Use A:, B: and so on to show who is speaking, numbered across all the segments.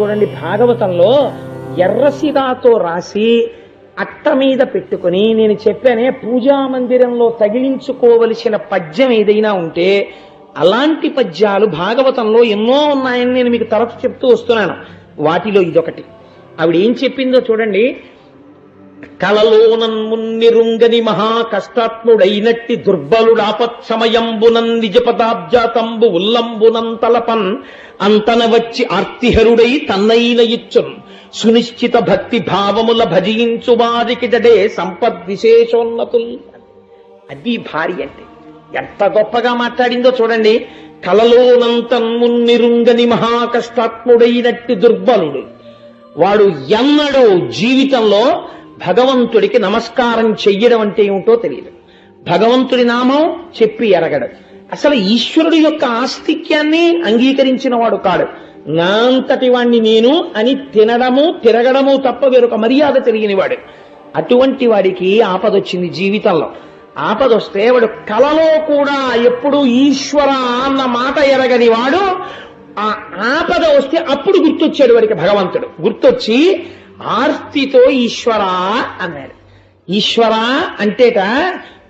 A: చూడండి భాగవతంలో ఎర్రసిదాతో రాసి అట్ట మీద పెట్టుకొని నేను చెప్పానే పూజా మందిరంలో తగిలించుకోవలసిన పద్యం ఏదైనా ఉంటే అలాంటి పద్యాలు భాగవతంలో ఎన్నో ఉన్నాయని నేను మీకు తరచు చెప్తూ వస్తున్నాను. వాటిలో ఇదొకటి. ఆవిడ ఏం చెప్పిందో చూడండి కలలోనన్మున్నిరుంగని మహా కష్టాత్ముడైనట్టి దుర్బలుడాపత్సమయంబునం నిజ పదాబ్జాతంబు ఉల్లంబునం తలపన్ అంతన వచ్చి ఆర్తిహరుడై తన్నైన ఇచ్చున్. సునిశ్చిత భక్తి భావముల భజించు వారికి జడే సంపద్ విశేషోన్నతుల్. అది భార్య అంటే. ఎంత గొప్పగా మాట్లాడిందో చూడండి. కలలోనంతన్మున్నిరుంగని మహాకష్టాత్ముడైనట్టి దుర్బలుడు. వాడు ఎన్నడూ జీవితంలో భగవంతుడికి నమస్కారం చెయ్యడం అంటే ఏమిటో తెలియదు. భగవంతుడి నామం చెప్పి ఎరగడు. అసలు ఈశ్వరుడి యొక్క ఆస్తిక్యాన్ని అంగీకరించిన వాడు కాడు. నా అంతటి వాణ్ణి నేను అని తినడము తిరగడము తప్ప వేరొక మర్యాద తెలియని వాడు. అటువంటి వాడికి ఆపదొచ్చింది జీవితంలో. ఆపదొస్తే వాడు కలలో కూడా ఎప్పుడు ఈశ్వర అన్న మాట ఎరగని వాడు. ఆ ఆపద వస్తే అప్పుడు గుర్తొచ్చాడు వాడికి భగవంతుడు. గుర్తొచ్చి ఆర్తితో ఈశ్వరా అన్నాడు ఈశ్వరా అంటేట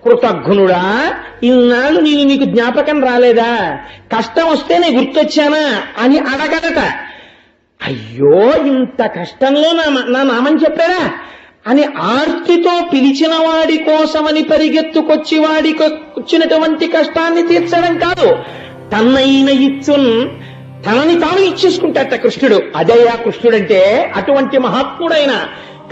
A: కృతజ్ఞుడా? ఇన్నాళ్ళు నేను నీకు జ్ఞాపకం రాలేదా? కష్టం వస్తే నేను గుర్తొచ్చానా అని అడగడట అయ్యో ఇంత కష్టంలో నా నా నామని చెప్పారా అని ఆర్తితో పిలిచిన వాడి కోసమని పరిగెత్తుకొచ్చి వాడికి వచ్చినటువంటి కష్టాన్ని తీర్చడం కాదు. తన్నైన ఇచ్చున్ తనని తాను ఇచ్చేసుకుంటాట కృష్ణుడు. అజయ కృష్ణుడంటే అటువంటి మహాత్ముడైన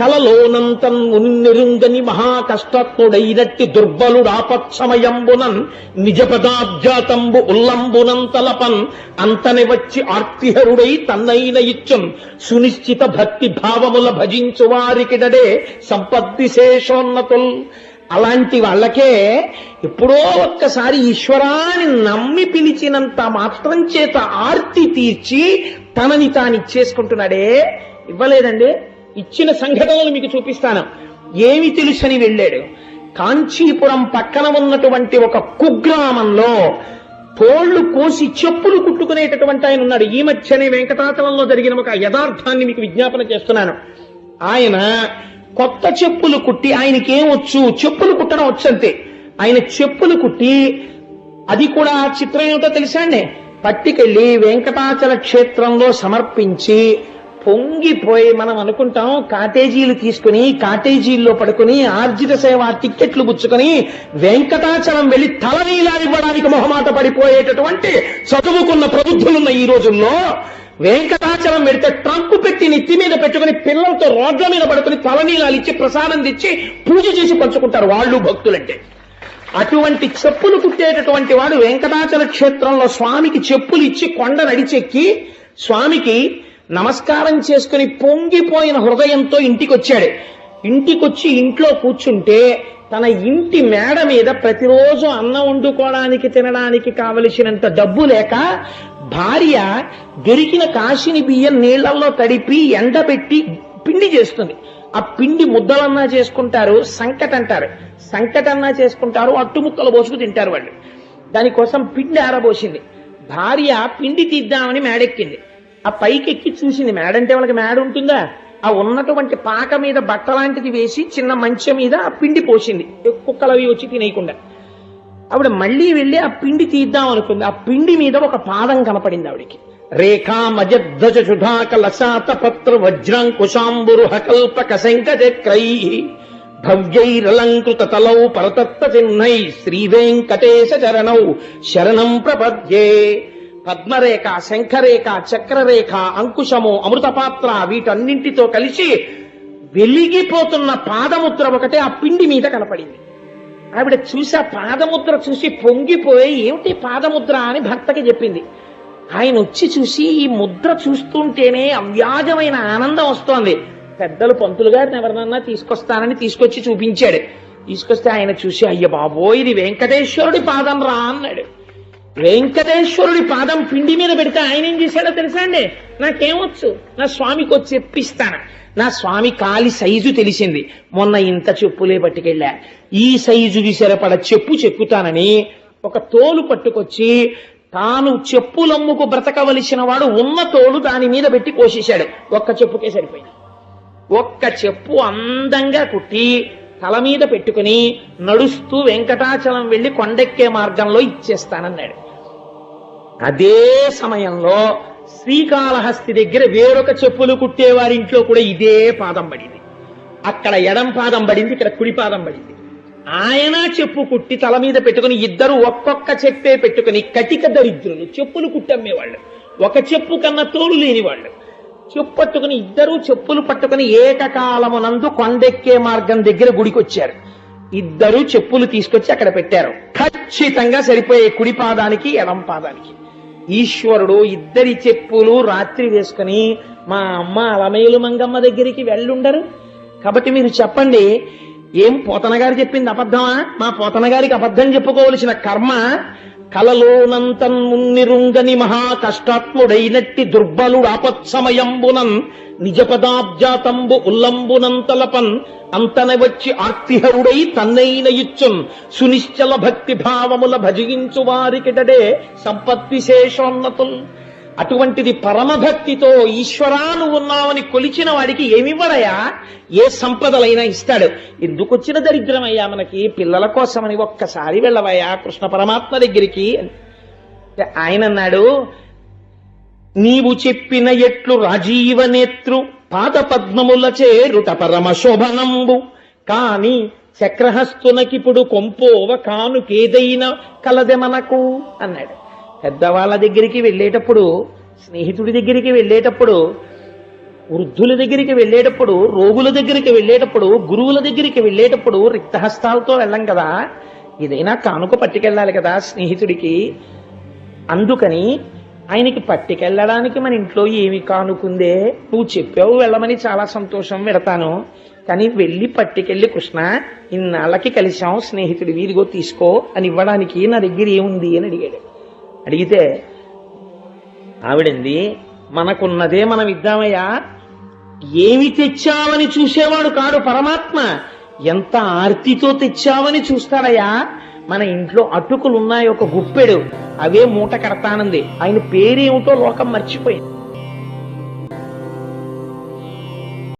A: కలలోనంతం ఉన్నెరుంగని మహా కష్టత్ముడైనట్టి దుర్బలుడాపత్సమయంబునన్ నిజ పదాబ్జాతంబు ఉల్లంబునం తలపన్ అంతని వచ్చి ఆర్తిహరుడై తన్నైన ఇచ్చున్ సునిశ్చిత భక్తి భావముల భజించు వారికిడడే సంపద్విశేషోన్నతుల్ అలాంటి వాళ్ళకే ఎప్పుడో ఒక్కసారి ఈశ్వరాన్ని నమ్మి పిలిచినంత మాత్రం చేత ఆర్తి తీర్చి తనని తాను ఇచ్చేసుకుంటున్నాడే. ఇవ్వలేదండి. ఇచ్చిన సంఘటనలు మీకు చూపిస్తాను. ఏమి తెలుసని వెళ్ళాడు. కాంచీపురం పక్కన ఉన్నటువంటి ఒక కుగ్రామంలో తోళ్ళు కోసి చెప్పులు కుట్టుకునేటటువంటి ఆయన ఉన్నాడు. ఈ మధ్యనే వెంకటాచలంలో జరిగిన ఒక యథార్థాన్ని మీకు విజ్ఞాపన చేస్తున్నాను. ఆయన కొత్త చెప్పులు కుట్టి ఆయనకేం వచ్చు? చెప్పులు కుట్టడం వచ్చంతే ఆయన చెప్పులు కుట్టి అది కూడా చిత్రం ఏమిటో తెలుసా అండి? పట్టుకెళ్ళి వెంకటాచల క్షేత్రంలో సమర్పించి పొంగిపోయి మనం అనుకుంటాం కాటేజీలు తీసుకుని కాటేజీల్లో పడుకుని ఆర్జిత సేవ టిక్కెట్లు పుచ్చుకొని వెంకటాచలం వెళ్ళి తల నీలాడివ్వడానికి మొహమాట పడిపోయేటటువంటి చదువుకున్న ప్రబుద్ధులున్న ఈ రోజుల్లో వెంకటాచలం పెడితే ట్రంక్ పెట్టి నెత్తి మీద పెట్టుకుని పిల్లలతో రోడ్ల మీద పడుకుని తలనీలాలు ఇచ్చి ప్రసాదం తెచ్చి పూజ చేసి పంచుకుంటారు వాళ్ళు భక్తులంటే. అటువంటి చెప్పులు కుట్టేటటువంటి వాడు వెంకటాచల క్షేత్రంలో స్వామికి చెప్పులు ఇచ్చి కొండ నడిచెక్కి స్వామికి నమస్కారం చేసుకుని పొంగిపోయిన హృదయంతో ఇంటికి వచ్చాడు ఇంటికొచ్చి ఇంట్లో కూర్చుంటే తన ఇంటి మేడ మీద ప్రతిరోజు అన్నం వండుకోవడానికి తినడానికి కావలసినంత డబ్బు లేక భార్య దొరికిన కాశిని బియ్యం నీళ్ళలో తడిపి ఎండబెట్టి పిండి చేస్తుంది. ఆ పిండి ముద్దలన్నా చేసుకుంటారు సంకట అంటారు. సంకటన్నా చేసుకుంటారు అట్టుముక్కలు పోసుకు తింటారు వాళ్ళు. దానికోసం పిండి ఆరబోసింది. భార్య పిండి తీద్దామని మేడెక్కింది. ఆ పైకి ఎక్కి చూసింది మేడ అంటే వాళ్ళకి మేడ ఉంటుందా? ఆ ఉన్నటువంటి పాక మీద బట్ట లాంటిది వేసి చిన్న మంచం మీద ఆ పిండి పోసింది. కుక్కలు అవి వచ్చి తినేయకుండా. ఆవిడ మళ్ళీ వెళ్ళి ఆ పిండి తీద్దాం అనుకుంది. ఆ పిండి మీద ఒక పాదం కనపడింది ఆవిడికి. రేఖా మజధ్వజ సుధాక లసాత పత్ర వజ్రాంకుశాంబురు హకల్పక శంకచక్రై భవ్యైరలంకృత తలౌ పరతత్త చిహ్నై శ్రీవేంకటేశ చరణౌ శరణం ప్రపద్యే. పద్మరేఖ శంఖరేఖ చక్రరేఖ అంకుశము అమృతపాత్ర వీటన్నింటితో కలిసి వెలిగిపోతున్న పాదముద్ర ఒకటే ఆ పిండి మీద కనపడింది. ఆవిడ చూసి ఆ పాదముద్ర చూసి పొంగిపోయి ఏమిటి పాదముద్ర? అని భర్తకి చెప్పింది. ఆయన వచ్చి చూసి ఈ ముద్ర చూస్తుంటేనే అవ్యాజమైన ఆనందం వస్తోంది. పెద్దలు పంతులు గారిని ఎవరినన్నా తీసుకొస్తానని తీసుకొచ్చి చూపించాడు. తీసుకొస్తే ఆయన చూసి అయ్య బాబో ఇది వెంకటేశ్వరుడి పాదం రా అన్నాడు. వెంకటేశ్వరుడి పాదం పిండి మీద పెడితే ఆయన ఏం చేశాడో తెలుసా అండి? నాకేమొచ్చు? నా స్వామికి వచ్చి చెప్పిస్తాను? నా స్వామి కాలి సైజు తెలిసింది. మొన్న ఇంత చెప్పులే పట్టుకెళ్ళా. ఈ సైజుకి సరిపడ చెప్పు చెక్కుతానని ఒక తోలు పట్టుకొచ్చి తాను చెప్పులమ్ముకు బ్రతకవలసిన వాడు ఉన్న తోలు దాని మీద పెట్టి కోసేశాడు. ఒక్క చెప్పుకే సరిపోయింది. ఒక్క చెప్పు అందంగా కుట్టి తల మీద పెట్టుకుని నడుస్తూ వెంకటాచలం వెళ్ళి కొండెక్కే మార్గంలో ఇచ్చేస్తానన్నాడు. అదే సమయంలో శ్రీకాళహస్తి దగ్గర వేరొక చెప్పులు కుట్టేవారింట్లో కూడా ఇదే పాదం పడింది. అక్కడ ఎడం పాదం పడింది ఇక్కడ కుడి పాదం పడింది. ఆయన చెప్పు కుట్టి తల మీద పెట్టుకుని ఇద్దరు ఒక్కొక్క చెప్పే పెట్టుకుని కటిక దరిద్రులు చెప్పులు కుట్టమ్మేవాళ్ళు. ఒక చెప్పు కన్నా తోడు లేని చెప్పట్టుకుని చెప్పు పట్టుకుని ఇద్దరు చెప్పులు పట్టుకుని ఏకకాలమునందు కొండెక్కే మార్గం దగ్గర గుడికొచ్చారు. ఇద్దరు చెప్పులు తీసుకొచ్చి అక్కడ పెట్టారు. ఖచ్చితంగా సరిపోయే కుడి పాదానికి ఎడం పాదానికి. ఈశ్వరుడు ఇద్దరి చెప్పులు రాత్రి వేసుకుని మా అమ్మ అలమేలు మంగమ్మ దగ్గరికి వెళ్ళుండరు. కాబట్టి మీరు చెప్పండి ఏం పోతన గారు చెప్పింది అబద్ధమా? మా పోతన గారికి అబద్ధం చెప్పుకోవలసిన కర్మ కలలోనంతన్ మున్నిరుంగని మహాకష్టాత్ముడైనట్టి కష్టాత్ముడైనట్టి దుర్బలుడు ఆపత్సమయంబునన్ ఉల్లంబునంతలపన్ అంతన వచ్చి ఆర్తిహరుడై తన్నైన ఇచ్చున్ సునిశ్చల భక్తి భావముల భజించు వారికిటడే సంపద్విశేషోన్నతుల్ అటువంటిది పరమభక్తితో ఈశ్వరా నువ్వు ఉన్నావని కొలిచిన వాడికి ఏమివ్వడయా ఏ సంపదలైనా ఇస్తాడు. ఎందుకు వచ్చిన దరిద్రమయ్యా మనకి? పిల్లల కోసమని ఒక్కసారి వెళ్ళవయ్యా కృష్ణ పరమాత్మ దగ్గరికి. ఆయన అన్నాడు నీవు చెప్పిన ఎట్లు రాజీవ నేత్రు పాద పద్మముల చేరుట పరమ శోభనంబు కాని చక్రహస్తునకిప్పుడు కొంపోవ కానుకేదైనా కలదె మనకు అన్నాడు. పెద్దవాళ్ళ దగ్గరికి వెళ్ళేటప్పుడు స్నేహితుడి దగ్గరికి వెళ్ళేటప్పుడు వృద్ధుల దగ్గరికి వెళ్ళేటప్పుడు రోగుల దగ్గరికి వెళ్ళేటప్పుడు గురువుల దగ్గరికి వెళ్ళేటప్పుడు రిక్తహస్తాలతో వెళ్ళం కదా. ఏదైనా కానుక పట్టుకెళ్ళాలి కదా స్నేహితుడికి. అందుకని ఆయనకి పట్టుకెళ్ళడానికి మన ఇంట్లో ఏమి కానుకుందే? నువ్వు చెప్పావు వెళ్ళమని చాలా సంతోషం పెడతాను. కానీ వెళ్ళి పట్టుకెళ్ళి కృష్ణ ఇన్నాళ్ళకి కలిశాం స్నేహితుడి వీరిగో తీసుకో అని ఇవ్వడానికి నా దగ్గర ఏముంది అని అడిగాడు. అడిగితే ఆవిడంది మనకున్నదే మనం ఇద్దామయ్యా ఏమి తెచ్చావని చూసేవాడు కాడు పరమాత్మ. ఎంత ఆర్తితో తెచ్చావని చూస్తాడయ్యా. మన ఇంట్లో అటుకులు ఉన్నాయి ఒక గుప్పెడు. అవే మూట కడతానంది. ఆయన పేరేమిటో లోకం మర్చిపోయింది.